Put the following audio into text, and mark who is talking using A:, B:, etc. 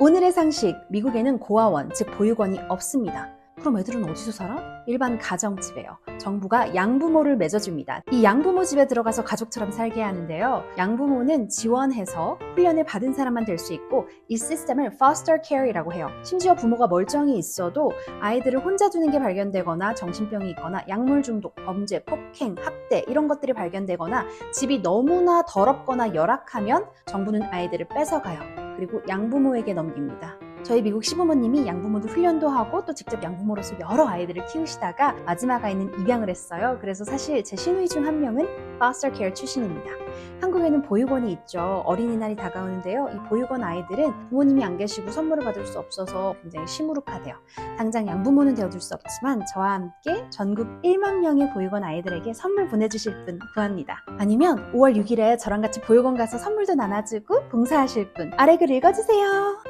A: 오늘의 상식, 미국에는 고아원, 즉 보육원이 없습니다. 그럼 애들은 어디서 살아? 일반 가정집에요. 정부가 양부모를 맺어줍니다. 이 양부모 집에 들어가서 가족처럼 살게 하는데요. 양부모는 지원해서 훈련을 받은 사람만 될 수 있고 이 시스템을 foster care이라고 해요. 심지어 부모가 멀쩡히 있어도 아이들을 혼자 두는 게 발견되거나 정신병이 있거나 약물 중독, 범죄, 폭행, 학대 이런 것들이 발견되거나 집이 너무나 더럽거나 열악하면 정부는 아이들을 뺏어가요. 그리고 양부모에게 넘깁니다. 저희 미국 시부모님이 양부모도 훈련도 하고 또 직접 양부모로서 여러 아이들을 키우시다가 마지막 아이는 입양을 했어요. 그래서 사실 제 시누이 중 한 명은 foster care 출신입니다. 한국에는 보육원이 있죠. 어린이날이 다가오는데요. 이 보육원 아이들은 부모님이 안 계시고 선물을 받을 수 없어서 굉장히 시무룩하대요. 당장 양부모는 되어줄 수 없지만 저와 함께 전국 1만 명의 보육원 아이들에게 선물 보내주실 분 구합니다. 아니면 5월 6일에 저랑 같이 보육원 가서 선물도 나눠주고 봉사하실 분 아래 글 읽어주세요.